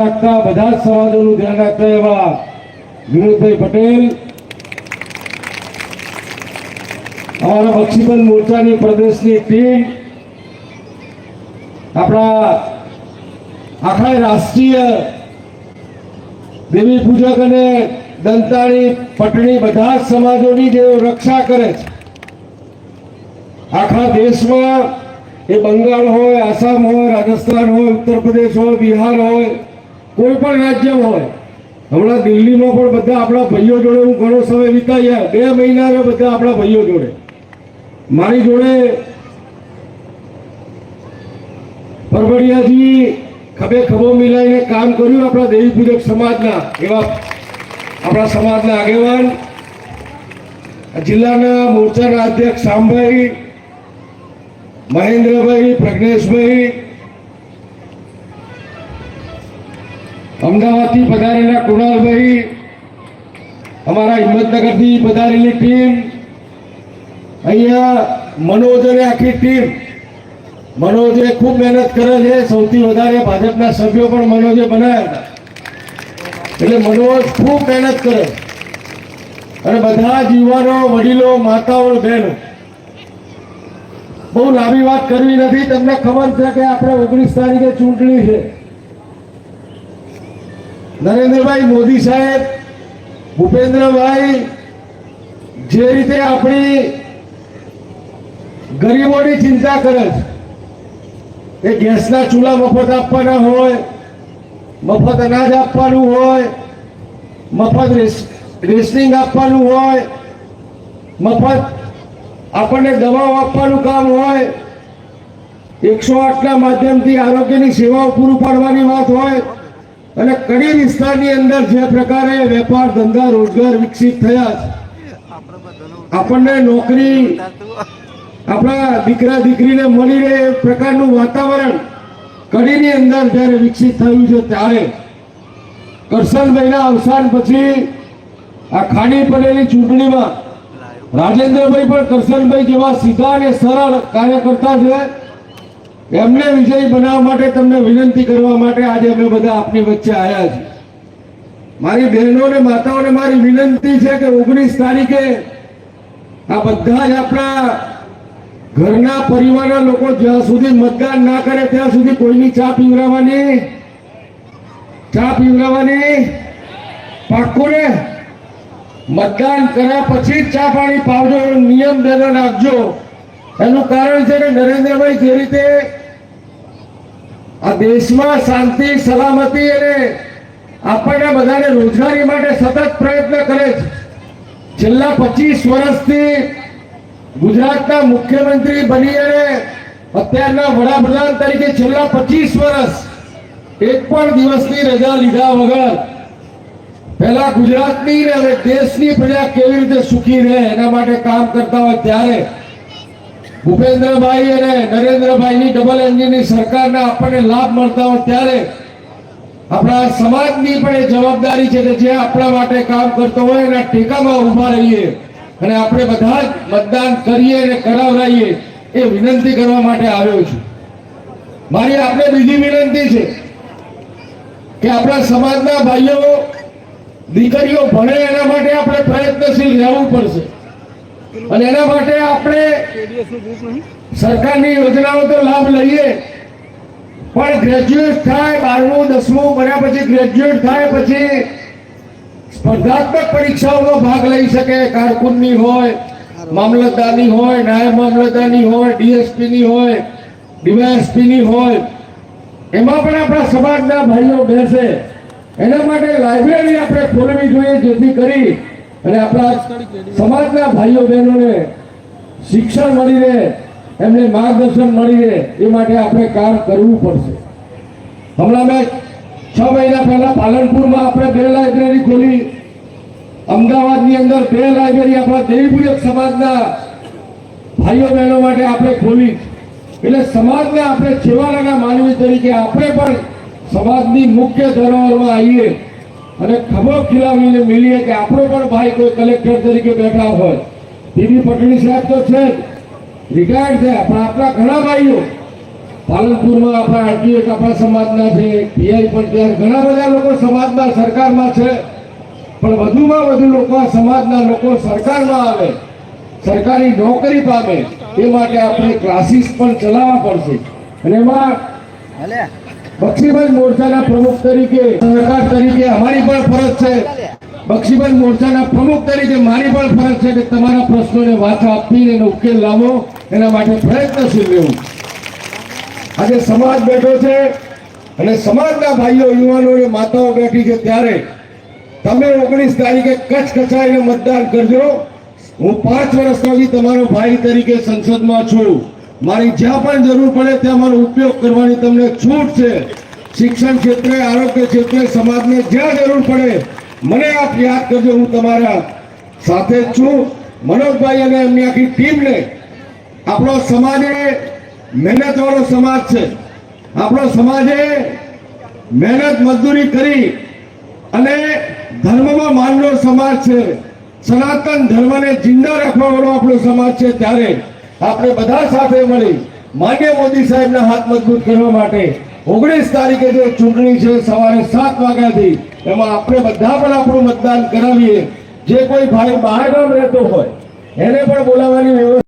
રાખતા બધા સમાજોનું ધ્યાન રાખતા એવા વિનોદભાઈ પટેલ, અમારા બક્ષીબંધ મોરચાની પ્રદેશની ટીમ, આપણા આખા રાષ્ટ્રીય દેવી પૂજક અને દંતાળી પટણી બધા જ સમાજોની જે રક્ષા કરે છે. આખા દેશમાં એ બંગાળ હોય, આસામ હોય, રાજસ્થાન હોય, ઉત્તર પ્રદેશ હોય, બિહાર હોય કોઈ પણ રાજ્ય હોય. હમણાં દિલ્હીમાં પણ બધા આપણા ભાઈઓ જોડે હું ઘણો સમય વિતાવ્યા બે મહિના બધા આપણા ભાઈઓ જોડે. મારી જોડે પરબડિયાજી ખભે ખભો મિલાઈને કામ કર્યું આપણા દેવી પૂજક સમાજના એવા આપણા સમાજના આગેવાન. જિલ્લાના મોરચાના અધ્યક્ષ શામભાઈ, મહેન્દ્રભાઈ, પ્રજ્ઞેશભાઈ અમદાવાદથી પધારેલા કુણાલભાઈ, અમારા હિંમતનગરથી પધારેલી ટીમ, અહીંયા મનોજ અને આખી ટીમ. મનોજે ખૂબ મહેનત કરે છે, સૌથી વધારે ભાજપના સભ્યો પણ મનોજે બનાવ્યા હતા. એટલે મનોજ ખૂબ મહેનત કરે. અને બધા જ યુવાનો, વડીલો, માતાઓ, બહેનો. બહુ લાંબી વાત કરવી નથી, તમને ખબર છે કે આપણે ઓગણીસ તારીખે ચૂંટણી છે. નરેન્દ્રભાઈ મોદી સાહેબ, ભૂપેન્દ્રભાઈ, જે રીતે આપણી ગરીબોની ચિંતા કરે છે, એ ગેસના ચૂલા મફત આપવાના હોય, મફત અનાજ આપવાનું હોય, મફત રેશનિંગ આપવાનું હોય, મફત આપણને દવાઓ આપવાનું કામ હોય, એકસો આઠના માધ્યમથી આરોગ્યની સેવાઓ પૂરું પાડવાની વાત હોય અને કડી વિસ્તારની અંદર જે પ્રકારે વેપાર ધંધા રોજગાર વિકસિત થયા આપણને નોકરી, આપણા દીકરા દીકરીને મળી રહે એ પ્રકારનું વાતાવરણ કડીની અંદર જ્યારે વિકસિત થયું છે ત્યારે કરશનભાઈના અવસાન પછી આ ખાડી પડેલી ચૂંટણીમાં રાજેન્દ્રભાઈ પણ કરશનભાઈ જેવા સીધા અને સરળ કાર્યકર્તા છે. એમને વિજય બનાવવા માટે તમને વિનંતી કરવા માટે આજે અમે બધા આપની વચ્ચે આવ્યા છીએ. મારી બહેનો ને માતાઓને મારી વિનંતી છે કે ઓગણીસ તારીખે આ બધા જ આપણા ઘરના પરિવારના લોકો જ્યાં સુધી મતદાન ના કરે ત્યાં સુધી કોઈની ચા પીવડાવવાની? ચા પીવડાવવાની? પાક્કું ને? મતદાન કર્યા પછી જ ચા પાણી પાવજો નિયમ દેવા રાખજો. એનું કારણ છે કે નરેન્દ્રભાઈ જે રીતે આ દેશમાં શાંતિ, સલામતી અને આપણને બધાને રોજગારી માટે સતત પ્રયત્ન કરે છે. છેલ્લા પચીસ વર્ષથી ગુજરાતના મુખ્યમંત્રી બની અને અત્યારના વડાપ્રધાન તરીકે છેલ્લા પચીસ વર્ષ એક પણ દિવસની રજા લીધા વગર પહેલા ગુજરાતની અને દેશની પ્રજા કેવી રીતે સુખી રહે એના માટે કામ કરતા હોય ત્યારે ભૂપેન્દ્રભાઈ અને નરેન્દ્રભાઈની ડબલ એન્જિનની સરકારના આપણને લાભ મળતા હોય ત્યારે આપણા સમાજની પણ એ જવાબદારી છે કે જે આપણા માટે કામ કરતો હોય એના ટેકામાં ઊભા રહીએ અને આપણે બધા જ મતદાન કરીએ અને કરાવડાવીએ એ વિનંતી કરવા માટે આવ્યો છું. મારી આપણે બીજી વિનંતી છે કે આપણા સમાજના ભાઈઓ, દીકરીઓ ભણે એના માટે આપણે પ્રયત્નશીલ રહેવું પડશે. અને એના માટે આપણે સરકારની યોજનાઓ તો લાભ લઈએ. પણ ગ્રેજ્યુએટ થાય, બારમું, દસમું બન્યા પછી ગ્રેજ્યુએટ થાય પછી સ્પર્ધાત્મક પરીક્ષાઓનો ભાગ લઈ શકે. કારકુનની હોય, મામલતદારની હોય, નાયબ મામલતદારની હોય, ડીએસપીની હોય, ડીવાયએસપીની હોય. એમાં પણ આપણા સમાજના ભાઈઓ બેસે. એના માટે લાઇબ્રેરી આપણે ખોલવી જોઈએ જેથી કરી અને આપણા સમાજના ભાઈઓ બહેનોને શિક્ષણ મળી રહે એમને માર્ગદર્શન મળી રહે એ માટે આપણે કામ કરવું પડશે. હમણાં મેં છ મહિના પહેલા પાલનપુરમાં આપણે બે લાઇબ્રેરી ખોલી. અમદાવાદની અંદર બે લાઇબ્રેરી આપણા દેવીપૂજક સમાજના ભાઈઓ બહેનો માટે આપણે ખોલી. એટલે સમાજને આપણે છેવાડાના માનવી તરીકે આપણે પણ સમાજની મુખ્ય ધરોહરમાં આવીએ. અને ખભો ખીલાવીને મિલીએ કે આપણો પણ ભાઈ કોઈ કલેક્ટર તરીકે બેઠા હોય. બીબી પટણી સાહેબ તો છે જ. રિટાયર્ડ છે. પણ આપણા ઘણા ભાઈઓ. પાલનપુરમાં આપણા આરટીઓ આપણા સમાજના છે. પીઆઈ પણ ત્યાં. ઘણા બધા લોકો સમાજના સરકારમાં છે. પણ વધુમાં વધુ લોકો સમાજના લોકો સરકારમાં આવે. સરકારી નોકરી પામે. એ માટે આપણે ક્લાસીસ પણ ચલાવવા પડશે. અને એમાં બક્ષીબંધ મોરચાના પ્રમુખ તરીકે, સરકાર તરીકે અમારી પણ ફરજ છે. બક્ષીબંધ મોરચાના પ્રમુખ તરીકે મારી પણ ફરજ છે કે તમારા પ્રશ્નોને વાચા આપી અને ઉકેલ લાવો. એના માટે પ્રયત્નશીલ રહેવું. આજે સમાજ બેઠો છે અને સમાજના ભાઈઓ, યુવાનો અને માતાઓ બેઠી છે ત્યારે તમે ઓગણીસ તારીખે કચ્છ કચાઈને મતદાન કરજો. હું પાંચ વર્ષ પછી તમારો ભાઈ તરીકે સંસદમાં છું. મારી જ્યાં પણ જરૂર પડે ત્યાં મારો ઉપયોગ કરવાની તમને છૂટ છે. શિક્ષણ ક્ષેત્રે, આરોગ્ય ક્ષેત્રે, સમાજને જ્યાં જરૂર પડે મને આપ યાદ કરજો, હું તમારા સાથે છું. મનોજભાઈ અને એમની આખી ટીમને, આપણો સમાજ એ મહેનતવાળો સમાજ છે. આપણો સમાજ મહેનત મજદૂરી કરી અને ધર્મમાં માનનો સમાજ છે. સનાતન ધર્મને જિંદા રાખવા વાળો આપણો સમાજ છે ત્યારે. આપણે બધા સાથે મળી માન્ય મોદી સાહેબના હાથ મજબૂત કરવા માટે ઓગણીસ તારીખે જે ચૂંટણી છે સવારે સાત વાગ્યાથી, એમાં આપણે બધા પણ આપણું મતદાન કરાવીએ. જે કોઈ ભાઈ બહાર ગામ રહેતો હોય, એને પણ બોલાવવાની વ્યવસ્થા